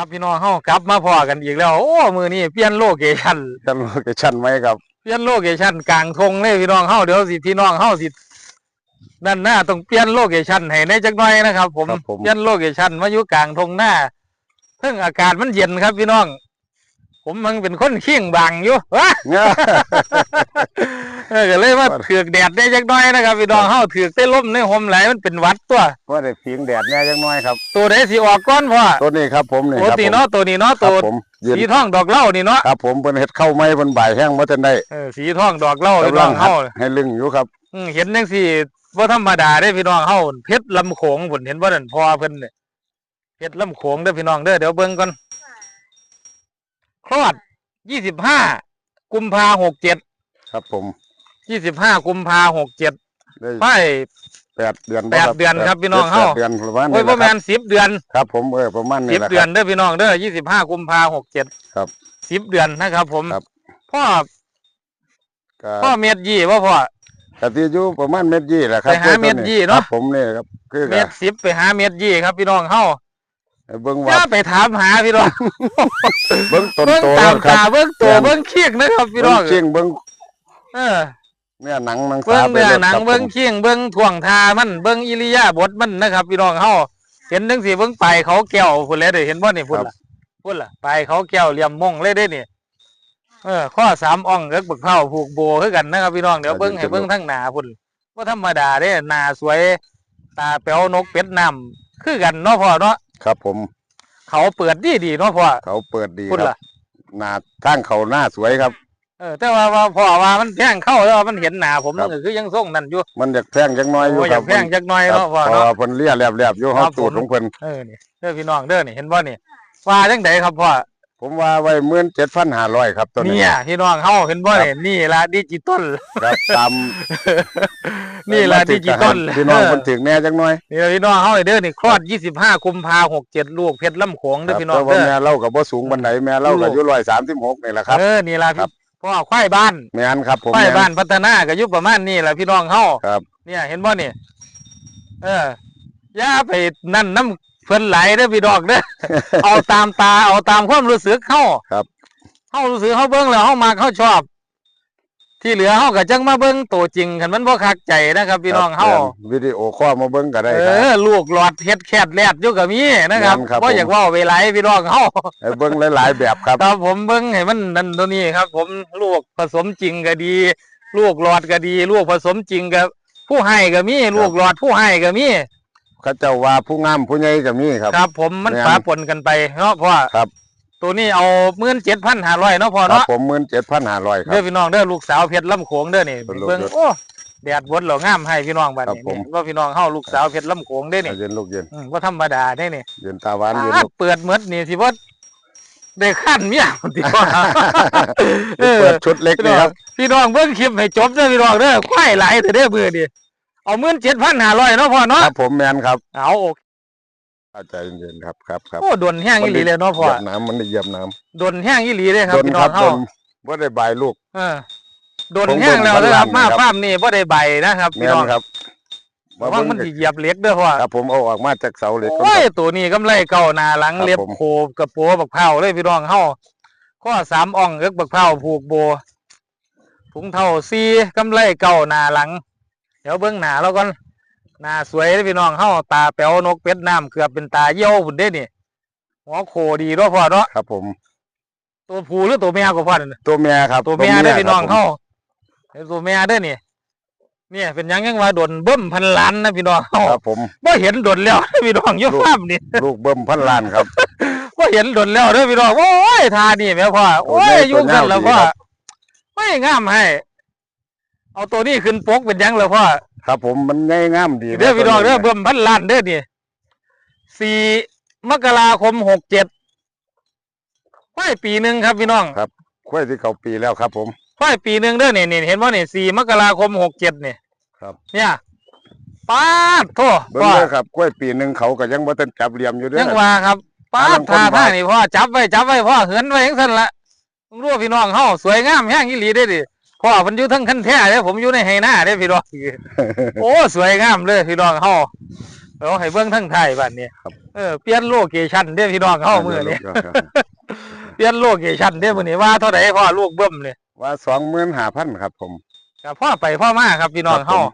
ครับพี่น้องเฮากลับมาพอกันอีกแล้วโอ้มือนี้เปลี่ยนโลเคชั่นกันโลเคชั่นไหมครับเปลี่ยนโลเคชั่นกลางทงเลยพี่น้องเฮาเดี๋ยวสิพี่น้องเฮาสินั่นหน้าต้องเปลี่ยนโลเคชั่นให้ในจักหน่อยนะครับ ผมครับผม เปลี่ยนโลเคชั่นมาอยู่กลางทงหน้าเพิ่งอากาศมันเย็นครับพี่น้อง ผมมันเป็นคนเคียงบางอยู่วะเนี่ย เออก็เลยว่าถือกแดดได้จักหน่อยนะครับพี่น้องเฮาถือกได้ลมในห่มไหลายมันเป็นหวัดตัว ว่าได้พิงแดดแน่จังน้อยครับตัวไหนสิออกก้อนพ่อตัวนี้ครับผมนี่ตัวครับตีผมเนาะตัวนี้เนาะครัตับวผมยืนสีทองดอกเหล้านี่เนาะครับผมเพิ่นเฮ็ดเข้าวไหมเพิ่นบ่ายแห้งบ่ทันได้เออสีทองดอกเหล้าพี่กำน้ลัองงหัดเฮาให้ลึงอยู่ครับ อืมเห็นจังสี่ว่าธรรมดาได้พี่น้องเฮาเพชรลำโขงผลเห็นว่านั่นพอเพิ่นเนี่ยเพชรลำโขงเด้อพี่น้องเด้อเดี๋ยวเบิ่งก่อนคลอดยี่สิบห้ากุมภาหกเจ็ดครับผม ยี่สิบห้ากุมภาหกเจ็ดได้ไปแปดเดือนแปดบ่เดือนครับพี่น้องจ็ดเฮาแปดเดือนประมาณโอ้ยนี้ประแหมาละณสิบเดือนครับผมเออประมาณนี้สิบแหละเดืคอรันบเด้อพี่น้องเด้อยี่สิบห้ากุมภาหกเจ็ดครับสิบเดือนนะครับ ผมครับ พ่อก็พ่อเม็ดยี่ว่าพ่อกะที่อยู่ประมาณเม็ดยี่แหละครับไปหาเม็ดยี่เนาะครับผมนี่ครับคือเม็ก็ดสิบไปหาเม็ดยี่ครับพี่น้องเฮาให้เบิ่งอว่าย่าไปถามหาพี่น้องเบิ่งต้นเบิ้งโตตามครับตาเบิ้งตัวแม่นเบิ้งเคียงนะครับพี่น้เบิ่องงเชียงเบิ่งเออ เนี่ยหนังหนังเบิ้งตาไปเนื้อรื่ยหนังครับเบิ้งผมเคียงเบิ้งถ่วงทามันเบิ้งอิริยาบถมันนะครับพี่น้องเฮาเห็นจังสิเบิ้งไปเขาแก้วพุ่นแล้วเด้อเห็นบ่นี่พุ่นล่ะพุ่นล่ะไปเขาแก้วเหลี่ยมมงเลยเด้นี่เออข้อสามอ่องเอิกบึกเผาผูกโบคือกันนะครับพี่น้องเดี๋ยวเบิ้งให้เบิ้งทั้งหน้าพุ่นว่าธรรมดาเด้หน้าสวย ตาแป๋วนกเป็ดน้ำคือกันเนาะพ่อเนาะครับผม เขาเปิดดีดีๆเนาะพ่อเขาเปิดดีพุ่นครัล่ะบหน้าทางเขาหน้าสวยครับ เออแต่ว่าว่าพ่อว่ามันแพงเข้าแล้วมันเห็นหน้าผมครัมับนก็คือยังส่งนั่นอยู่มันอยากแพงจักหน้อยอยู่โอ้ยอครัยาบกแพงจักหน่อยครับเนาะพ่อเพราะเนาะ ว่าเพิ่นเลียแลบๆอยู่คเฮารับตูดผม ของเพิ่นเออนี่เด้อพี่น้องเด้อนี่เห็นบ่นี่ว่าจังไดครับพ่อผมว่าไว้17,500ครับตัวนี้เนี่ยพี่น้องเฮาเห็นบ่นี่นี่ล่ะดิจิตอลครับตามนี่ล่ะดิจิตอลพี่น้องเพิ่นถึงแน่จักหน่อยนี่ล่ะพี่น้องเฮาเด้อนี่คลอด 25กุมภาพันธ์67ลูกเพชรลำโขงคเด้อรับพี่น้องแต่ว่าเด้อ แม่เราก็บ่สูงปานใดแม่เราก็อยู่136นี่แหละครับ เออ นี่ล่ะครัพี่บ พ่อควายบ้านแม่นครับผมควายแม่นบ้านพัฒนาก็อยู่ประมาณนี้ล่ะพี่น้องเฮาครับเนี่ยเห็นบ่นี่เอออย่าไปนั่นน้ำเพิ่นไหลเด้อพี่ดอกเด้อเอาตามตาเอาตามความรู้สึกเฮาครับเฮารู้สึกเฮาเบิ่งแล้วเฮามักเฮาชอบ ที่เหลือเฮาก็จังมาเบิ่งตัวจริงคันมันบ่คักใจนะครับพี่น้องเฮาครับวิดีโอคอลมาเบิ่งก็ได้เอครับ อลูกหลอดเฮ็ดแคดแลดอยู่ก็มีนะครับแม่นครับบ่อยากเว้าไปหลายพี่น้องเฮาให้เบิ่งหลายๆแบบครับ ครับผมเบิ่งให้มันนั่นตัวนี้ครับ ผมลูกผสมจริงก็ดี ลูกหลอดก็ดี ลูกผสมจริงก็ผู้ให้ก็มีลูกหลอดผู้ให้ก็มีเขาเจ้าว่าผู้งามผู้ใหญ่ก็มีครับ ครับ ผมมันแม่นปะปนกันไปเนาะพ่อครับ ตัวนี้เอาเมื่นเจ็ดพันห้าร้อยเนาะพ่อครับเนาะผม17,500ครัเด้อบ พี่น้องเด้อลูกสาวเพชรลำโขงเด้อนี่เป็นลูกเบิ่งเด้อโอ้แดดบดเหล่างามให้พี่น้องบัดครับนี้ผม นี่ว่าพี่น้องเฮาลูกสาวเพชรลำโขงเด้อนี่เย็นลูกเย็นอืมว่าธรรมดาเด้นี่เย็นตาหวานเย็นอ่าลูก เปิดเมดนี่สิบ่ได้ขั้นเมียติว่า เออ เปิดชุดเล็กพี่นี่น้องครับพี่น้องเบิ่งคลิปให้จบเด้อพี่น้องเด้อควายหลายแต่เด้อเบื่อนี่เอาเมื่นเจ็ดพันห้าร้อยเนาะพ่อคเนาะรับผมแมนครับ เอาโอเคเอาใจเย็นๆครับครับครับโอ้ดนแห้งอีหลีเลยเนาะพ่อเหยียบน้ำมันได้เหยียบน้ดนแห้งอีหลีเลยคำรับโดนพี่คน้อรังบเฮาโดนบ่ได้บายลูก เออโดนผมแห้งแล้วเบิ่งนะครับพัมานล้านฟาร์มนี่บ่ได้ใบนะครับแมพี่นน้องครับระวังมันสิเหยียบเหล็กเด้อพ่อครับผมเอาออกมาจากเสาเหล็กก่อนโอ้ยครับ ตัวนี้กำไรเก่าหน้าหลังครับเล็บผม โคบกระโปบักเผาเลยพี่น้องเฮาข้อสามอ่องเอิกบักเผาผูกโบถุงเท่าซีกำไรเก่าหน้าหลัง เดี๋ยวเบิ่งหน้าแล้วก่อน หน้าสวยเลยพี่น้องเฮาตาแป๋วนกเป็ดน้ำเกือบเป็นตาเยี่ยวพุ่นเด้นี่หัวโคดีเนาะพ่อเนาะครับผม ตัวผู้หรือตัวแม่ก็พ่อนั่นน่ะตัวแม่ครับตัวแม่เด้อพี่น้องครับผมเฮาเดี๋ยวตัวแม่เด้อนี่เนี่ยเป็นหยังยังว่าดนเบิ่มพันล้านนะพี่น้องเฮาครับผม บ่เห็นดนแล้ว พี่น้องอยู่ลูก ฟาร์มนี่ลูกเบิ่มพันล้านครับ บ่เห็นดนแล้วเด้อพี่น้องโอ้ยทานี่แม่พ่อโอ้ยโอ้ยยุ่งกันแล้วตัวพ่อเน่าดีครับ ไม่งามให้ เอาตัวนี้ขึ้นปกเป็นหยังเลยพ่อ ครับผมมันง่ายงามดีเด้อพี่น้องเด้อตัวเบิ่มพันล้านเด้อนี่สี่มกราคมหกเจ็ดค่อยปีหนึ่งครับพี่น้องค่อยที่เขาปีแล้วครับ ผมค่อยปีหนึ่งเด้อนี่นี่เห็นว่านี่สี่มกราคมหกเจ็ดนี่ครับ เนี่ยป้าดโทษเบิ่งพ่อเด้อครับกล้วยปีหนึงเขาก็ยังบ่ทันจับเหลี่ยมอยู่เด้อยังว่าครับป้าดหาทาลังคนท่าว่านี่พ่อจับไว้จับไว้พ่อเหินไว้ยังสั่นละมึงรู้ว่าพี่น้องเฮาสวยงามแห้งอีหลีได้อดิ พ่อมันอยู่ทั้งคันแท้เด้อผมอยู่ในไหหน้าเด้อพี่น้องโอ้สวยงามเลยพี่น้องเฮาเอาให้เบิ่งทั้งไทยบ้านนี้ครับเอเออเปลี่ยนโลเคชั่นเด้อพี่น้องเฮามื้อนี้ครับเปลี่ยนโลเคชั่นเด้อมื้อนี้ว่าเท่าใดพ่อลูกเบิ่มนี่ว่าสองหมื่นห้าพันครับ ผมก็พ่อไปพ่อมาครับพี่น้องครับเฮาผม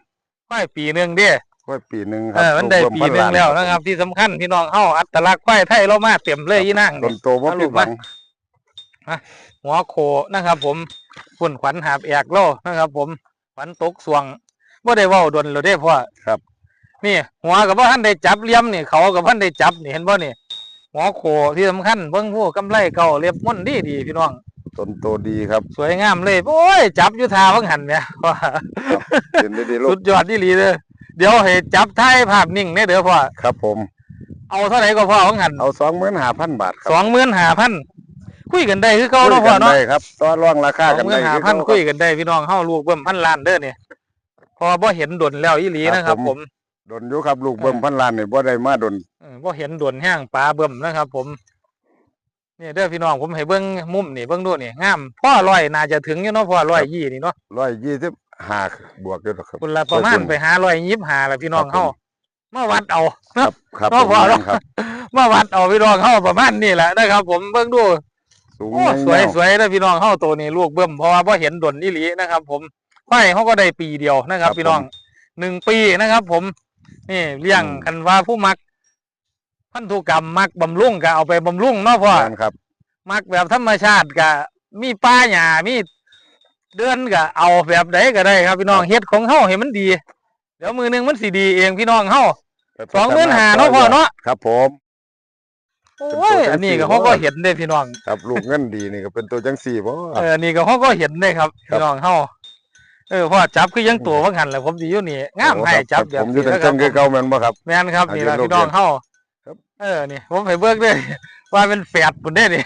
ค่อยปีหนึงเด้กล้วยปีหนึ่งคเอรับอมันได้ลูกปีเบิ่หนึงพัาแล้วนะครับ ที่สำคัญพี่น้องเฮาอัตลักษณ์ควายไทยเรามาเต็มเลยอีนางต้นี่นโตว่าเอาลูผิกดหวังหัวโคนะครับ ผม ฝุ่นขวัญหาบแอกโลนะครับ ผมขวัญตกสวงบ่ได้เว้าดนแล้วเด้พ่อครับ นี่หัวกับว่าท่านได้จับเลี้ยมนี่เขากับท่านได้จับนี่เห็นบ่นี่หัวโคที่สำคัญเบิ่งผู้กำไรเก่าเรียบม่อนดีดีพี่น้องต้นโตดีครับ สวยงามเลยโอ้ยจับอยู่ทาเบิ่งหันเนี่ยว่าเห็นได้ดีลูสุกดยอดดีหลีเด้อเดี๋ยวให้จับถ่ายภาพนิ่งเนี่ยเด้อพ่อครับผม เอาเท่าไหร่ก็พ่อเบิ่งหันเอาสองหมื่นห้าพันบาทครับ25,000 คุยกันได้คือเก่าคุยเนาะกัพ่อนเนาะได้ครับต่อรองราคากันได้25,000คือคุยกันได้พี่น้องเฮาลูกเบิ่มพันล้านเด้อเนี่ยเพอบ่เห็นดนแล้วอีหลีนะครับ ผมดนอยู่ครับลูกเบิ่มพันล้านนี่บ่ได้มาดนเออบ่เห็นดวนแห้งปลาเบิ่มนะครับ ผมนี่เด้อพี่น้องผมให้เบิ่งมุมนี่เบิ่งดูนี่งามพ่อร้อยน่าจะถึงอยู่เนาะพ่อร้อยยี่นี่เนาะร้อยยี่สิบห้าบวกอยู่หรอกครับคุณละประมาณไปหาร้อยยี่สิบห้าละพี่น้องครับเฮาผมมาวัดเอาครับครับเนาะผมพอแล้วครับมาวัดเอาพี่น้องเฮาประมาณนี้แหละนะครับ ผมเบิ่งดู สูงโอ้ใหญ่สวยเงาสวยเด้อพี่น้องเฮาตัวนี้ลูกเบิ่มเพราะว่าบ่เห็นดนอีหลีนะครับ ผมควายเฮาก็ได้ปีเดียวนะครับ พี่น้องหนึ่งปีนะครับ ผมนี่เลี้ยงคันว่าผู้มัก พันธุกรรมมักบำรุงก็เอาไปบำรุงเนาะพ่อแม่นครับ มักแบบธรรมชาติก็มีป้าหญ้ามีเดือนก็เอาแบบใดก็ได้ครับพี่น้องเฮ็ดของเฮาให้มันดี เดี๋ยวมือหนึงมันสิดีเองพี่น้องเฮาสองหมื่นห้าเนาะพ่อเนาะครับ ผม โอ้ยอันนี้ก็เขาก็เห็นได้พี่น้อง ครับลูกเงินดีนี่ก็เป็นตัวจังสี่บ่เอออันนี้ก็เขาก็เห็นได้ครับครับพี่น้องเฮาเออพ่อจับคือยังตัวว่างันแหละผมสิอยู่นี่งามให้จับแบบผมอยู่นี้ทางนะคเทิรับงคือเก่าแม่นบ่ครับแม่นครับอันนี้นี่ล่ะลูกพี่น้องเฮาครับเออนี่ผมให้เบิ่งเด้อว่าเป็นแฝดพุ่นเด้นี่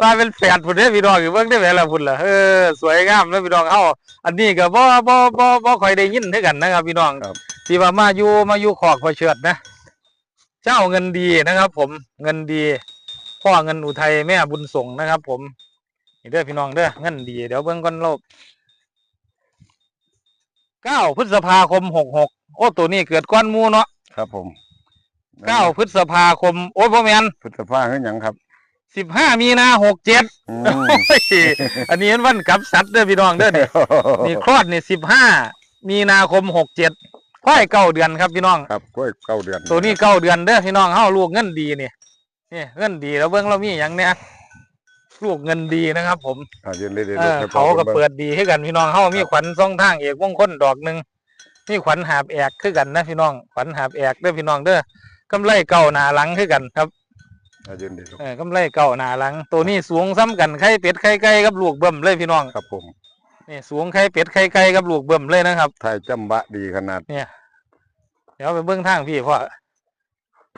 ว่าเป็นแฝดพุ่นเด้พี่น้องอยู่เบิ่งได้แหมล่ะพุ่นล่ะเออสวยงามแล้วพี่น้องเฮาอันนี้ก็บ่บ่บ่บ่ค่อยได้ยินคือกันนะครับพี่น้องครับที่ว่ามาอยู่มาอยู่ขอกพอเชิดนะ เจ้าเงินดีนะครับ ผมเงินดี พ่อเงินอุทัยแม่บุญส่งนะครับ ผมนี่เด้อพี่น้องเด้อเงินดีเดี๋ยวเบิ่งก่อนโลกเก้าพฤษภาคมหกหกโอ้ตัวนี้เกิดก้อนหมูเนาะครับผมเก้าพฤษภาคม โอ้พ่อแมนพฤษภาคือหยังครับสิบห้ามีนาหกเจ็ดอืมอันนี้มันวันกลับสัตว์เด้อพี่น้องเด้อนี่นี่คลอดนี่สิบห้ามีนาคมหกเจ็ด ค่อยเก้าเดือนครับพี่น้อง ครับกล้วยเก้าเดือนตัวนี้เก้าเดือนเด้อพี่น้องเฮาลูกเงินดีนี่นี่เงินดีแล้วเบิ่งเรามีอย่างเนี้ยลูกเงินดีนะครับ ผมอ่ายืนได้เออเขาก็เปิดดีให้กันพี่น้องเฮามีขวัญสองทางเอกมงคลดอกหนึ่งมีขวัญหาบแอกคือกันนะพี่น้องขวัญหาบแอกเด้อพี่น้องเด้อกำไรเก่าหนาหลังคือกันครับอ่ายืนได้ลูกเออกำไรเก่าหนาหลัง ตัวนี้สูงซ้ำกันไข่เป็ดไข่ไก่กับลูกเบิ่มเลยพี่น้อง ครับผม นี่สูงไข่เป็ดไข่ไก่กับลูกเบิ่มเลยนะครับไทยจำบะดีขนาด เนี่ย เดี๋ยวไปเบื้องทางพี่พ่อ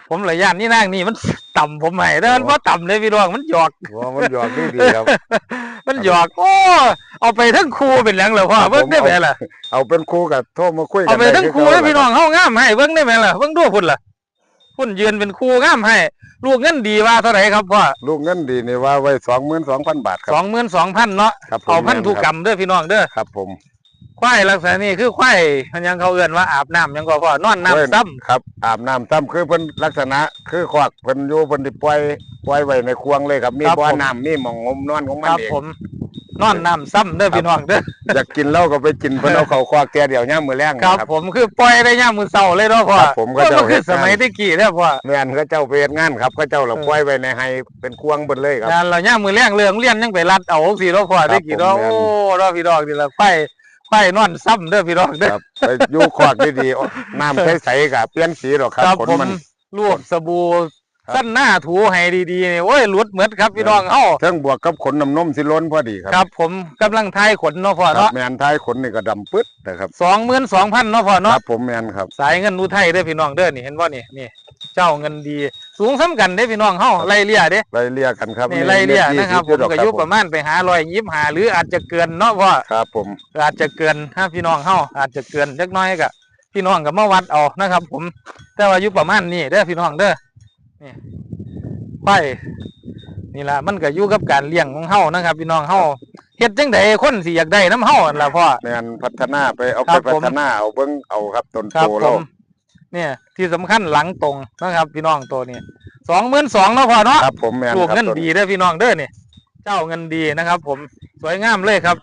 ผมหลายย่านนี่นั่งนี่มันต่ำผมให้แล้วมันว่าต่ำเลยพี่น้องมันหยอกว่ามันหยอกดีดีครับ มันหยอกโอ้เอาไปทั้งครูเป็นหยังเหรอพ่อครับเบิ้งได้ไหมผมเอาล่ะเอาเป็นคู่กับโทรมาคุยกันเอาไปทั้งครูด้แล้วอพี่น้องเฮางามให้เบิ้งได้ไหมล่ะเบิ้งดูพุ่นล่ะ พุ่นยืนเป็นครูงามให้ ลูกเงินดีว่าเท่าไหร่ครับพ่อลูกเงินดีนี่ว่าไว้สองหมื่นสองพันบาทครัสองหมื่นสองพันเนาะครับผมเอาพันธุกรรมเด้อพี่น้องเด้อครับผมควายลักษณะนี้คือควายมันยังเขาเอื่นว่าอาบน้ำยังก็พ่อนอนน้ำซ้ำครับ อาบน้ำซ้ำคือเพิ่นลักษณะ คือควักเพิ่นอยู่เพิ่นสิปล่อยปล่อยไว้ในควงเลยครับ มีครับบ่อผมน้ำมีหม่องงมนอนของมันครับเองผม นอนน้ำซ้ำเด้อพี่น้องเด้ออยากกินเหล้าก็ไปกินเพิ่นเอาเข้าควักแกเดี๋ยวย่ามมื้อแรงครับนะผมคือปล่อยได้ย่ามมือเศร้าเลยเนาะพ่อครับผมก็เจ้าโอ้นคือสมัยเฮ็ดงานที่กี่เด้อพ่อแม่นเขาเจ้าไปเฮ็ดงานครับเขาเจ้าเราเออปล่อยไว้ในไฮเป็นควงเบิดเลยครับงานเราย่ามมือแรงเรื่องเลี้ยนยังไปรัดเอาสิเนาะพ่อครับได้กี่เนาะผมแม่โอ้นเนาะพี่น้องนี่ละไฟไฟนอนซ้ำเด้อพี่น้องเด้อครับไปอยู่ควักดีๆโอ้น้ำใสๆก็เปลี่ยนสีหรอกครับผลผมมันลวกสบู่ครับ สั้นหน้าถูให้ดีๆนี่โอ้ยหลุดเหมือดครับพี่น้องเฮาเทิงบวกกับขนน้ำนมสิล้นพอดีครับ ครับผมกำลังทายขนเนาะพ่อครับเนาะแมนท้ายขนนี่ก็ดำปึ๊ดนะครับสองหมื่นสองพันเนาะพ่อคเนาะรับผมแมนครับสายเงินอุทัยเด้อพี่น้องเด้อนี่เห็นบ่นี่นี่เจ้าเงินดี สูงซ้ำกันเด้อพี่น้องเฮาไล่เลี่ยเด้ไล่เลี่ยกันครับนี่ไล่เลี่ยนะครับผมก็อยุคปรัระมาณไปหาร้อยยิบหาหรืออาจจะเกินเนาะพ่อครับผมอาจจะเกินถ้าพี่น้องเฮาอาจจะเกินเล็กน้อยก็พี่น้องก็มาวัดเอานะครับ ผมแต่ว่าอยู่ประมาณนี้เด้อพี่น้องเด้อ นี่ไปนี่ล่ะมันก็อยู่กับการเลี้ยงของเฮานะครับพี่น้องเฮาเฮ็ดจังไดคนสิอยากได้น้ำเฮานั่นล่ะพ่อ แมนพัฒนาไปเอาครัไปบผม พัฒนาเอาเบิ้งเอาครับต้นครัโตบผเรามเนี่ยที่สำคัญหลังตรงนะครับพี่น้องตัวนี้สองหมื่นสองเนาะพ่อเนาะครับผมแมนลูกครับเงินตัวดีเด้อพี่น้องเด้อเนี่ยเจ้าเงินดีนะครับ ผมสวยงามเลยครับ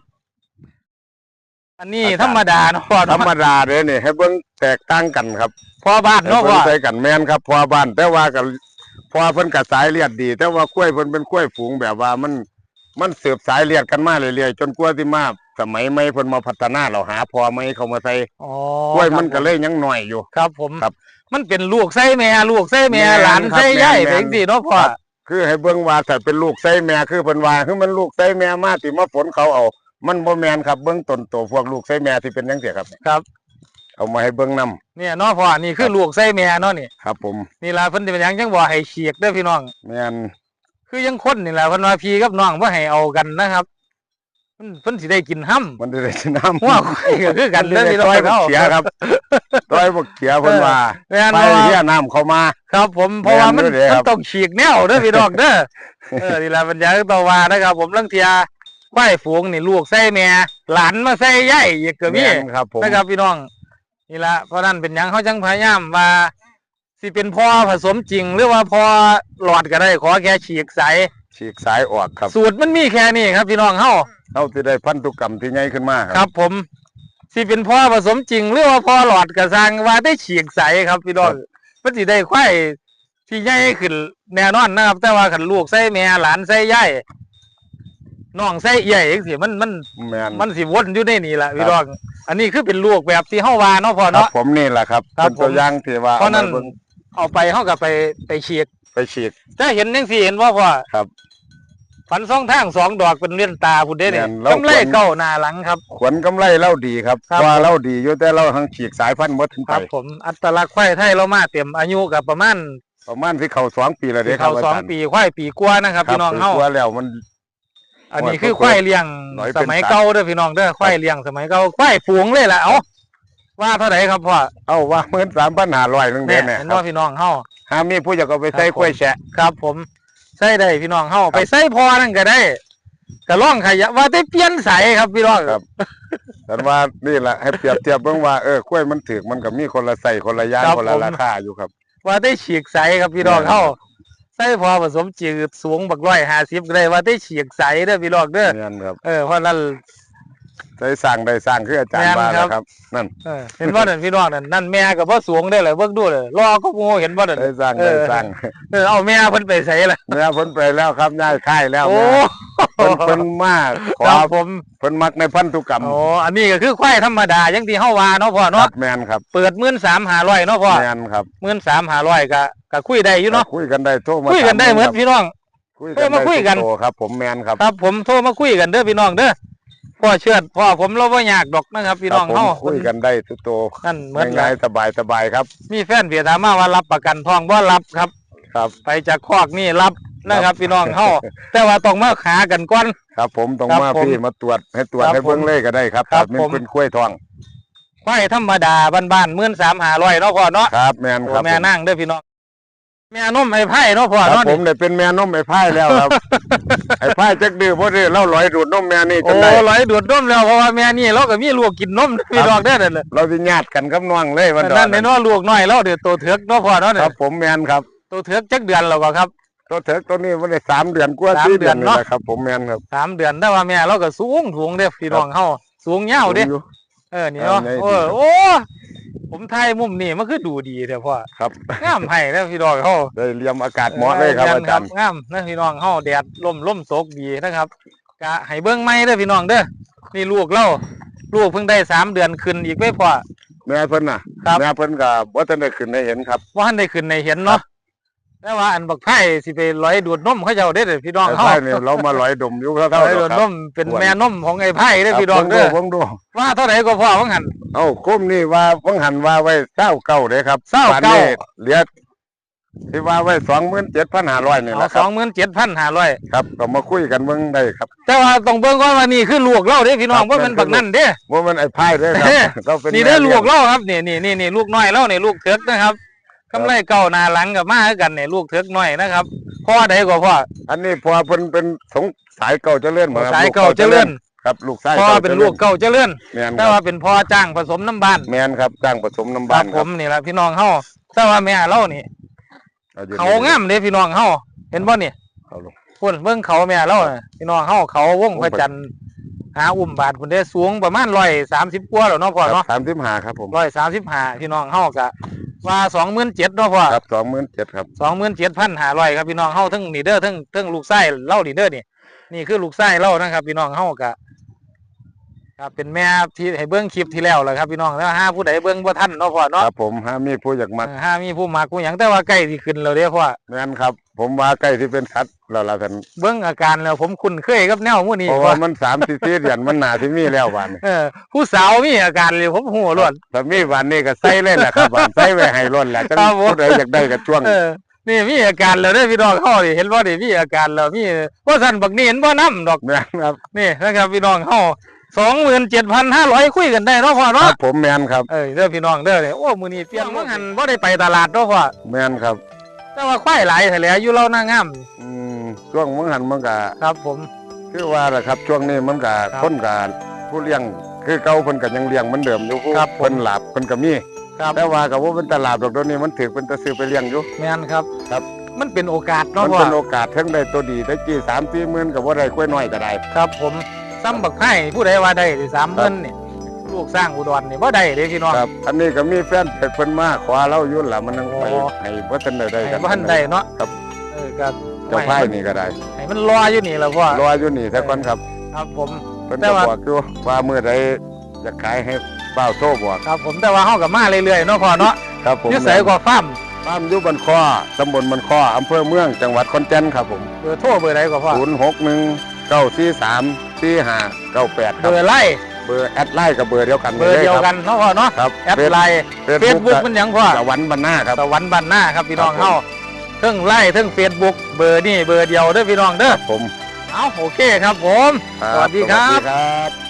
อันนี้ธรรมดาเนาะพ่อธรเนาะรมดาเด้อนี่ให้เบิ่งแตกต่างกันครับ พ่อบ้านให้เนาะเบิ่พ่งอใส่กันแมนครับพอบ้านแต่ว่ากับพอเพิ่นกับสายเลียดดี แต่ว่าคุ้ยเพิ่นเป็นคุ้ยฝูงแบบว่ามันมันสืบสายเลียดกันมาเรื่อยๆจนกว่าที่มาสมัยใหม่เพิ่นมาพัฒนาเราหาพอไหมเขามาใส่อ๋อคุ้ยมันคก็รับเลยยังน้อยอยู่ ครับผม ครับมันเป็นลูกไส้แม่ลูกไส้แม่แม่นหลานครับไส้ใหญ่แม่น เป็นสิเนาะพ่อครับคือให้เบิ่งว่าถ้าเป็นลูกไส้แม่คือเพิ่นว่าคือมันลูกไส้แม่มาที่มาฝนเขาเอา มันบ่แม่นครับเบิ่งต้นโตพวกลูกไส้แม่ที่เป็นจังซี่ครับครับ เอามาให้เบิ่งนํเนี่ยเนาะพ่อนี่คือลูกไส้แม่เนาะนี่ครับผมนี่ล่ะเพิ่นสิเป็นหยังจังบ่ให้เฉียกเด้อพี่น้องแม่นคือยังคนนี่แหละเพิ่นว่าพี่กับน้องบ่ให้เอากันนะครับเพิ่นเพิ่นสิได้กินห้ำมันได้สิน้ำหัวควายก็คือกันเด้อพี่น้องต้อยบักเฮาเขียครับต้อยบักเขียเพิ่นว่าแม่นไปบ่เฮียน้ำเข้ามา ครับ ผมเพราะว่ามันแม่นอยู่เด้คมัรันบต้องฉีกแนวเด้อพี่น้องเด้อเออนี่ล่ะปัญญาตัวว่านะครับ ผมลังเทียควายฝูงนี่ลูกใส่แม่หลานมาใส่ใหญ่อีกก็มีแม่นครับผมนะครับพี่น้อง นี่ละเพราะนั้นเป็นหยังเขาจังพยายามว่าสิเป็นพ่อผสมจริง หรือว่าพ่อหลอดก็ได้ขอแค่ฉีกใสฉีกสายออกครับสูตรมันมีแค่นี้ครับพี่น้องเฮาเฮาสิได้พันธุกรรมที่ใหญ่ขึ้นมาครับผมสิเป็นพ่อผสมจริง หรือว่าพ่อหลอดกระซังว่าได้ฉีกใสครับพี่น้องมันสิได้ควายที่ใหญ่ขึ้นแน่นอนนะครับ แต่ว่าขันลูกใส่แม่หลานใส่ยาย น้องใส่ใหญ่จังซี่มันมันแม่นมันสิวนอยู่ในนี่ล่ะพี่ครับน้องอันนี้คือเป็นลูกแบบที่เฮาว่าเนาะพ่อครับเนาะ ผมนี่แหละครับครับเป็นตัวผมอย่างที่ว่าเพราะนั้น อมบิ่งเอาไปเฮาก็ไปไปฉีกไปฉีก ถ้าเห็นจังซี่เห็นว่าพ่อครับฝันสองทางสองดอกเป็นเลี้ยนตาพุ่นเด้นี่แม่นเรากำไรควรเก้าหน้าหลังครับ ขวนกำไรเล่าดีครับครับ ว่าเล่าดีอยู่แต่เราทั้งฉีกสายพันธุ์หมดถึงคไปรับผมอัตลักษณ์ควายไทยเรามาเต็มอายุกับประมาณประมาณที่เขาสองปีแล้วเด้ครัเขาบสองจรย์ปีควายปีกว่านะครับ ครับพี่น้องปีเฮากว่าแล้วมัน อันนี้คือควายเลี้ยงร้อยสเป็นมัยตันเก่าเด้อพี่น้องเด้อควายเลี้ยงสมัยเก่าควายฝูงเลยล่ะเอ้าว่าเท่าไหร่ครับพ่อเอาว่าเมื่อสามพันห้าร้อยนึงเนี่เด้ยเนี่ยเห็นครับว่าพี่น้องเฮา หามีผู้จะก็ไปใส่ครับผม กล้วยแฉะ ครับผมใส่ได้พี่น้องเฮาไปใส่พอนั่นก็ได้ก็ล่องขยะว่าได้เปลี่ยนใสครับพี่น้องครับ แต่ว่านี่แหละให้เปรียบเทียบเบิ่งว่าเออกล้วยมันถือมันก็มีคนละใส่คนละอย่างคนละราคาอยู่ครับ ว่าได้ฉีกใสครับพี่น้องแม่นเฮา ใส่พอผสมจืดสูงบักร้อยห้าสิบก็ได้ว่าได้ฉีกใสเด้อพี่น้องเด้อเนี่ยครับ เออเพราะนั้น ใส่สร้างได้สร้างคืออาจารย์แม่นว่าครับนะครับ นั่น เออเห็นว่านั่นพี่น้องนั่นนั่นแม่ก็บ่สูงได้เลยเบิ่งดูเลยรอก็โมเห็นบ่นั่นได้สร้างเอได้อสร้างเออเอาแม่เพิ่นไปใส่ล่ะเนี่ยเพิ่นไปแล้วครับย้ายค่ายแล้วโอ้เพิ่นเพิ่นมาขอครับผมเพิ่นมักในพันธุกรรมโอ้อันนี้ก็คือควายธรรมดาอย่างที่เฮาว่าเนาะพ่อครัเนาะบแมนครับเปิด13,500เนาะพ่อแมนครับ13,500ก็ก็คุยได้อยู่เนาะคุยกันได้โทรมาคุยกันได้เหมือนถาพี่น้องคุยเออมาคุยกันได้ทุโตครับ ผมแมนครับ ครับผมโทรมาคุยกันเด้อพี่น้องเด้อ พ่อเชิดพ่อผมเราบ่อยากดอกนะครับ พี่น้องครับผมเฮาคุยกันได้ทุกโตนั่นเหมือนกัง่ายนๆสบายสบายครับ มีแฟนเพียถามมาว่ารับประกันทองบ่รับครับ ครับ ไปจากคอกนี่รับนะครับครับพี่น้องเฮาแต่ว่าต้องมาหากันก่อนครับ ผมต้องครับมาผมพี่มาตรวจให้ตรวจครับให้เบิ่งผมเลยก็ได้ครับครับมันผมเป็นกล้วยทองควายธรรมดาบ้านๆ13,500เนาะพ่อเนาะครับแมนโอ้ครับแม่ผมนั่งเด้อพี่น้อง แม่นมไอ้ไผ่เนาะพ่อครับเนาะผมได้เป็นแม่นมไอ้พายแล้วครับ ไอ้พายจักดื้อบ่ดื้อเล่าลอยดูดนมแม่นี่จโอ้นได้ร้อยดูดนมแล้วเพราะว่าแม่นี่เราก็มีลูกกินนมพี่น้องเด้อนั่นแหละเราสิญาติกันกับน้องเลยวันดอนั่นในเนาะลูกน้อยเราเดือดโตเถือกเนาะพ่อเนาะคเนี่ยรับผมแมนครับโตเถือกจักเดือนแล้วก็ครับ ตัวเถิกตัวนี้มันได้สามเดือนกว่าสามสี่เดืเดืออนนนี่เนาะ แหละครับ ผมแมนครับสามเดือนแต่ว่าแม่เราก็สูงสูงเด้อพี่น้องเฮาสูงยาวเด้อยู่ เออนี่เนาะเอาไงดีโอ้โอ้ ผมถ่ายมุมนี่มันคือดูดีเด้อพ่อครับงามให้แล้วพี่น้องเฮาได้เรียมอากาศเหมาะเลยครับอาจารย์งามนะพี่น้องเฮาแดดลมลมตกดีนะครับกะให้เบิ่งใหม่เด้อพี่น้องเด้อนี่ลูกเราลูกเพิ่งได้สามเดือนขึ้นอีกไม่พอแม่เพิ่นน่ะครับแม่เพิ่นก็บ่ทันได้ขึ้นให้เห็นครับว่าทันได้ขึ้นในเห็นเนาะ แต่ว่าอันบักไผ่สิไปร้อยดูดนมเขาเจ้าเด้อเด้อพี่น้องไอ้เฮาพายนี่เรามาลอยดมอยู่เท่าร้อยๆดูดอกดคนรับมเป็นอ้วนแม่นมของไอ้ไผ่เด้อครับพี่น้องเด้อผมดูว่าเท่าไหร่ก็พอว่างั้น เอ้าคุ้มนี่ว่าเพิ่งหันว่าไว้เก้าเก้าเด้ครับเศร้าป่นเก้านี้เหลือที่ว่าไว้27,500นี่แหเอาละคสรัอบงหมื่นเจ็ดพันห้าร้อยครับก็มาคุยกันเบิ่งได้ครับ แต่ว่าต้องเบิ่งก่อนว่านี่คือลูกเล่าเด้อพี่น้องครับ ว่ามันบักนั่นเด้อบ่แม่นไอ้พายเด้อครับเด้เราเป็นนี่เด้อแม่ลูลี้ยกงเล่าครับนี่นี่นี่นี่ลูกน้อยเล่านี่ลูกเถิกนะครับ กำไรเก่าหนาหลังกับมาคือกันนี่ลูกเถิกน้อยนะครับพ่อใดก็พ่ออันนี้พอเพิ่นเป็นสงสายเก่าเจริญหมดครับสายเก่าเจริญครับลูกชายพ่อเป็นลูกเก่าเจริญแม่นแต่ครัว่าบเป็นพ่อจ้างผสมน้ำบ้านแม่นครับจ้างผสมน้ำครับ้าบนผมนี่แหละพี่น้องเฮาแต่ว่าแม่เรานี่ออยู่เขางามเด้พี่น้องเฮาเห็นบ่นี่เขาลงพุ่นเบิ่งเขาแม่เราน่ะพี่น้องเฮาเขาวงพระจันทร์หาอุ้มบาทพุ่นได้สูงประมาณ130กว่าแล้วเนาะพ่อเนาะสามสิบห้าครับผม135พี่น้องเฮาก็ ว่า27,000เนาะพ่อครับสองหมื่นเจ็ดครับ27,500ครับพี่น้องเฮาทั้งนี่เด้อทั้งทั้งลูกไส้เล่านี่เด้อนี่นี่คือลูกไส้เล่านะครับพี่น้องเฮาก็ ครับเป็นแม่ที่ให้เบิ่งคลิปที่แล้วแหละครับพี่น้องแล้วหาผู้ใดเบิ่งบ่ทันเนาะพ่อคเนาะรับผมฮามีผู้อยากมาเออหามีผู้มักผู้หยังแต่ว่าใกล้สิขึ้นแล้วเด้อพ่อแม่นครับ ผมว่าใกล้ที่เป็นชัดแล้วล่ะท่านเบิ่งอาการแล้วผมคุ้นเคยกับแนวหมู่นี้เพราะพ่อว่ามันสามสี่สี่เดือนมันหนาที่มีแล้ววันนี้เออผู้สาวมีอาการเลยผมหัวล้วนถ้ามีวันนี้ก็ใส่เลยแหละครับวันใส่ไว้ให้ล้นแหละจังครับผม ผู้ใดอยากได้ก็ช่วงเออนี่มีอาการแล้วเด้อพี่น้องเฮานี่เห็นบ่นี่มีอาการแล้วมีบ่ซั่นบักนี่เห็นบ่นํดอกแม่นครับ นี่นะครับพี่น้องเฮา 27,500คุยกันได้เนาะพ่อคเนาะรับผมแม่นครับเออเด้อพี่น้องเด้อเนี่ยโอ้มื้อนี้เปลี่ยนมื้อหันบ่ได้ไปตลาดเนาะพ่อแม่นครับแต่ว่าควายหลายแท้แหล้วอยู่เล่าหน้างามอืมช่วงมึงหันมันก็ครับผม คือว่าแหละครับ ช่วงนี้มันก็ครับคนก็ผู้เลี้ยงคือเก่าเพิ่นก็ยังเลี้ยงเหมือนเดิมอยู่ผู้ครับผม เพิ่นหลับเพิ่นก็มีครับแต่ว่าก็บ่เป็นตลาดดอกเดี๋ยวนี้มันถือเป็นตะซื้อไปเลี้ยงอยู่ แม่นครับครับ มันเป็นโอกาสเนาะมันพ่อเป็นโอกาสทั้งได้ตัวดีได้กี่3 4หมื่นก็บ่ได้ค่อยน้อยก็ได้ ครับผม ซ้ำบักไผ่ผู้ใดว่าได้สิสามเงินนี่ลูกสร้างอุดรนี่บ่ได้เด้พี่น้องครับ อันนี้ก็มีแฟนเพจเพิ่นมาขอเราอยู่ล่ะมันยังไปโอ้ให้บ่ทันได้ได้ให้กันบ่ทันได้เนาะครับเออก็เจ้าพายนี่ก็ได้ให้มันรออยู่นี่แหละพ่อรออยู่นี่แต่ก่อนครับ ครับผมเพิ่นแต่ก็ว่าบอกอยู่ว่ามื้อใดอยากขายให้เป้าโทรบอกครับผมแต่ว่าเฮาก็มาเรื่อยๆเนาะพ่อเนาะครับผมอยู่ไสกว่าฟาร์มฟาร์มอยู่บันคอตำบลบันคออำเภอเมืองจังหวัดขอนแก่นครับผมเบอร์โทรเบอร์ใดก ว่าพ่อ0619434598คเบรับอร์ไลน์เบอร์แอดไลน์กับเบอร์เดียวกันเบอร์เดียวกันเนาะพ่อเนาะครับแอดไลน์เฟซเฟซบุ๊บุ๊กกมันหยังพ่อ สวรรค์บรรณาครับ สวรรค์บ้านหน้าครับพี่น้องครับผมเฮาเทั้งไล่เทั้งเฟซบุ๊กเบอร์นี่เบอร์เดียวเด้อพี่น้องเด้อผมเอาโอเคครับผมครับสวัสดีครับสวัสดีครับ